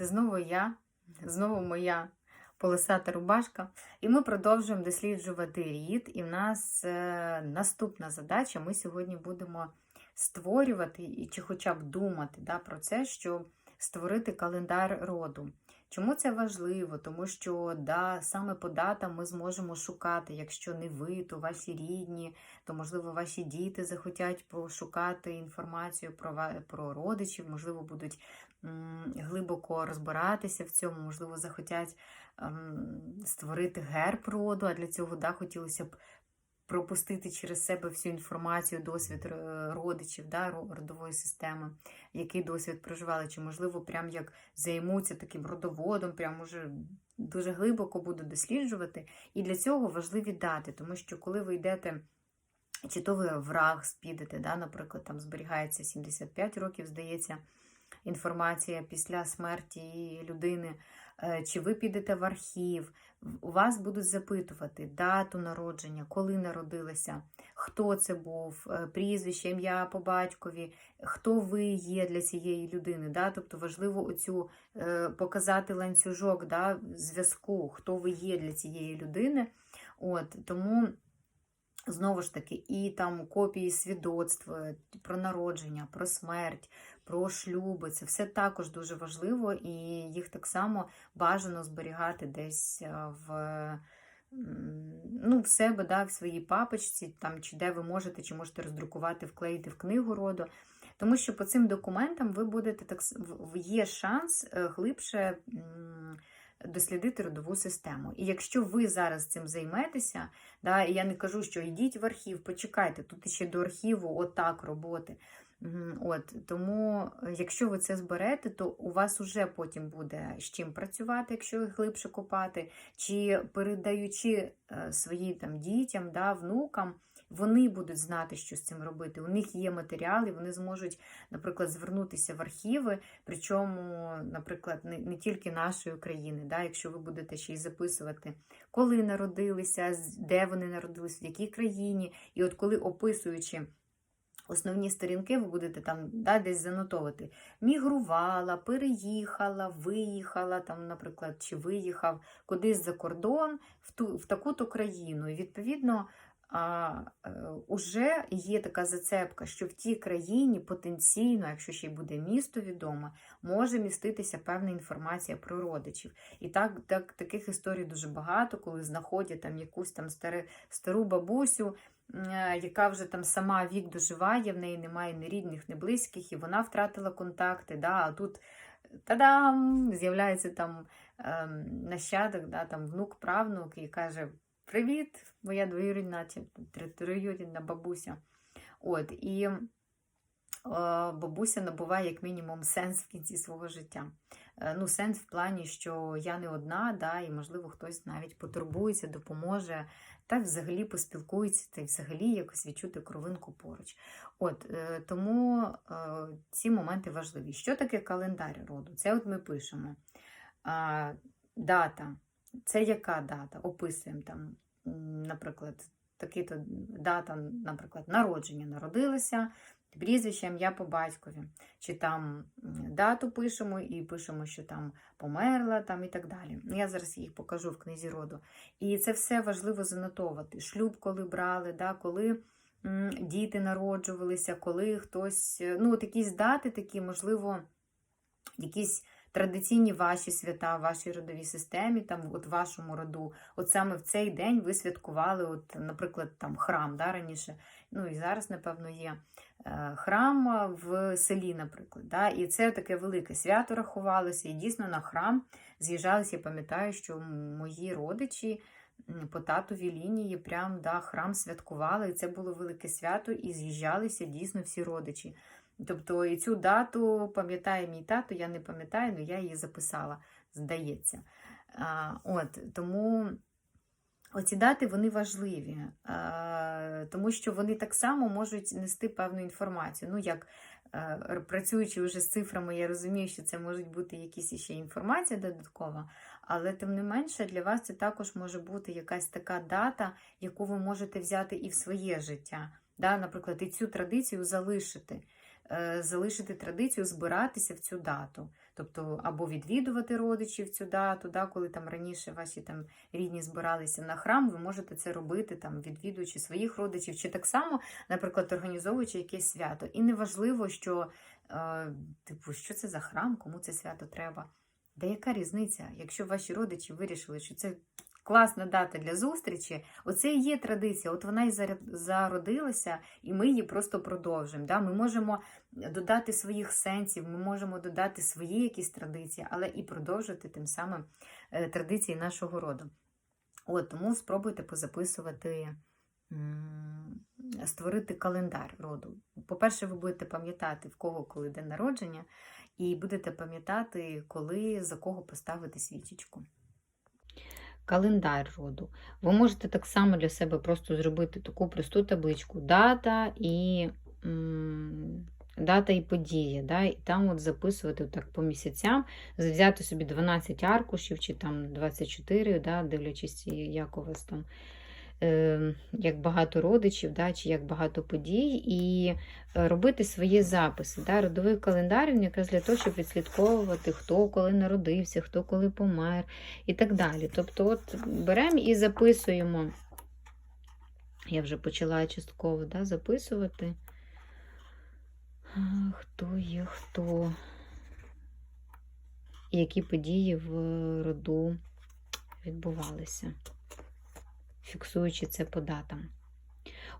Це знову я, знову моя полосата рубашка. І ми продовжуємо досліджувати рід. І в нас е, наступна задача: ми сьогодні будемо створювати і чи хоча б думати да, про це, щоб створити календар роду. Чому це важливо? Тому що да, саме по датам ми зможемо шукати, якщо не ви, то ваші рідні, то, можливо, ваші діти захотять пошукати інформацію про, про родичів, можливо, будуть м, глибоко розбиратися в цьому, можливо, захотять ем, створити герб роду, а для цього да, хотілося б пропустити через себе всю інформацію, досвід е, родичів, да, родової системи, який досвід проживали, чи, можливо, прям як займуться таким родоводом, прям уже дуже глибоко буду досліджувати. І для цього важливі дати, тому що коли ви йдете. Чи то ви в РАГС підете, да, наприклад, там зберігається 75 років, здається, інформація після смерті людини, чи ви підете в архів, у вас будуть запитувати дату народження, коли народилися, хто це був, е, прізвище, ім'я по батькові, хто ви є для цієї людини. Да? Тобто важливо оцю е, показати ланцюжок да, зв'язку, хто ви є для цієї людини. От, тому. Знову ж таки, і там копії свідоцтв про народження, про смерть, про шлюби. Це все також дуже важливо, і їх так само бажано зберігати десь е, в, ну, в себе, да, в своїй папочці, там, чи де ви можете, чи можете роздрукувати, вклеїти в книгу роду. Тому що по цим документам ви будете так є шанс е, глибше. Дослідити родову систему. І якщо ви зараз цим займетеся, Да, я не кажу, що йдіть в архів, почекайте, тут ще до архіву отак роботи. От, тому, е, якщо ви це зберете, то у вас уже потім буде з чим працювати, якщо глибше копати, чи передаючи е, своїм дітям, да, внукам, вони будуть знати, що з цим робити. У них є матеріали, вони зможуть, наприклад, звернутися в архіви, причому, наприклад, не, не тільки нашої країни, да, якщо ви будете ще й записувати коли народилися, де вони народилися, в якій країні. І от коли описуючи основні сторінки, ви будете там да, десь занотовувати. Мігрувала, переїхала, виїхала, там, наприклад, чи виїхав кудись за кордон в, ту, в таку-то країну. І відповідно. А е, уже є така зацепка, що в тій країні потенційно, якщо ще й буде місто відоме, може міститися певна інформація про родичів. І так, так таких історій дуже багато, коли знаходять там якусь там старе, стару бабусю, е, яка вже там сама вік доживає, в неї немає ні рідних, ні близьких, і вона втратила контакти. Да, а тут та-дам! З'являється там ем, нащадок, да, там внук, правнук, і каже: Привіт, моя двоюрідна чи троюрідна бабуся. От, і е, бабуся набуває як мінімум сенс в кінці свого життя. Е, Ну, сенс в плані, що я не одна, да, і, можливо, хтось навіть потурбується, допоможе, та взагалі поспілкується, та й взагалі якось відчути кровинку поруч. От, е, тому е, ці моменти важливі. Що таке календар роду? Це от ми пишемо. А, дата. Це яка дата? Описуємо там, наприклад, такі-то дата, наприклад, народження народилася, прізвище, ім'я по батькові. Чи там дату пишемо і пишемо, що там померла, там і так далі. Ну, Я зараз їх покажу в книзі роду. І це все важливо занотовувати. Шлюб, коли брали, да, коли діти народжувалися, коли хтось, е, ну, от якісь дати такі, можливо, якісь традиційні ваші свята, в вашій родовій системі, там, от вашому роду. От саме в цей день ви святкували, от, наприклад, там храм да, раніше. Ну і зараз, напевно, є е, храм в селі, наприклад. Да, І це таке велике свято рахувалося. І дійсно на храм з'їжджалися. Я пам'ятаю, що мої родичі. По татовій лінії прям да, храм святкували, і це було велике свято, і з'їжджалися дійсно всі родичі. Тобто і цю дату пам'ятає мій тато, я не пам'ятаю, але я її записала, здається. А, от, тому оці дати вони важливі, а, тому що вони так само можуть нести певну інформацію. Ну, як е, працюючи вже з цифрами, я розумію, що це можуть бути якісь ще інформація додаткова, але тим не менше для вас це також може бути якась така дата, яку ви можете взяти і в своє життя. Да? Наприклад, і цю традицію залишити. е, залишити традицію збиратися в цю дату. Тобто або відвідувати родичів цю дату, да, коли там раніше ваші там рідні збиралися на храм, ви можете це робити, там, відвідуючи своїх родичів, чи так само, наприклад, організовуючи якесь свято. І неважливо, що, е, типу, що це за храм, кому це свято треба. Де яка різниця? Якщо ваші родичі вирішили, що це класна дата для зустрічі, оце і є традиція. От вона і зародилася, і ми її просто продовжимо. Да? Ми можемо додати своїх сенсів, ми можемо додати свої якісь традиції, але і продовжити тим самим е, традиції нашого роду. От, тому спробуйте позаписувати, створити календар роду. По-перше, ви будете пам'ятати, в кого коли день народження, і будете пам'ятати, коли за кого поставити свічечку. Календар роду. Ви можете так само для себе просто зробити таку просту табличку дата і дата і подія. Да? І там от записувати так по місяцям, взяти собі 12 аркушів чи там 24, да? дивлячись, як у вас там. Е, Як багато родичів, да, чи як багато подій, і е, робити свої записи. Да. Родовий календар він якраз для того, щоб відслідковувати, хто коли народився, хто коли помер і так далі. Тобто, от беремо і записуємо. Я вже почала частково да, записувати. Хто є хто? Які події в роду відбувалися, фіксуючи це по датам.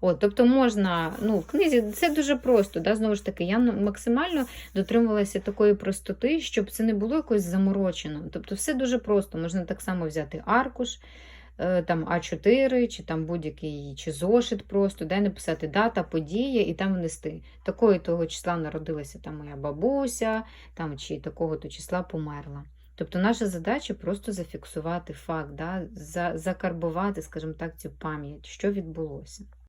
От, тобто можна, ну, в книзі це дуже просто. Да? Знову ж таки, я максимально дотримувалася такої простоти, щоб це не було якось заморочено. Тобто, все дуже просто. Можна так само взяти аркуш, е, там А4, чи там будь-який чи зошит просто, де написати дата, подія і там внести. Такого того числа народилася там моя бабуся, там, чи такого-то числа померла. Тобто наша задача просто зафіксувати факт, да? закарбувати, скажімо так, цю пам'ять, що відбулося.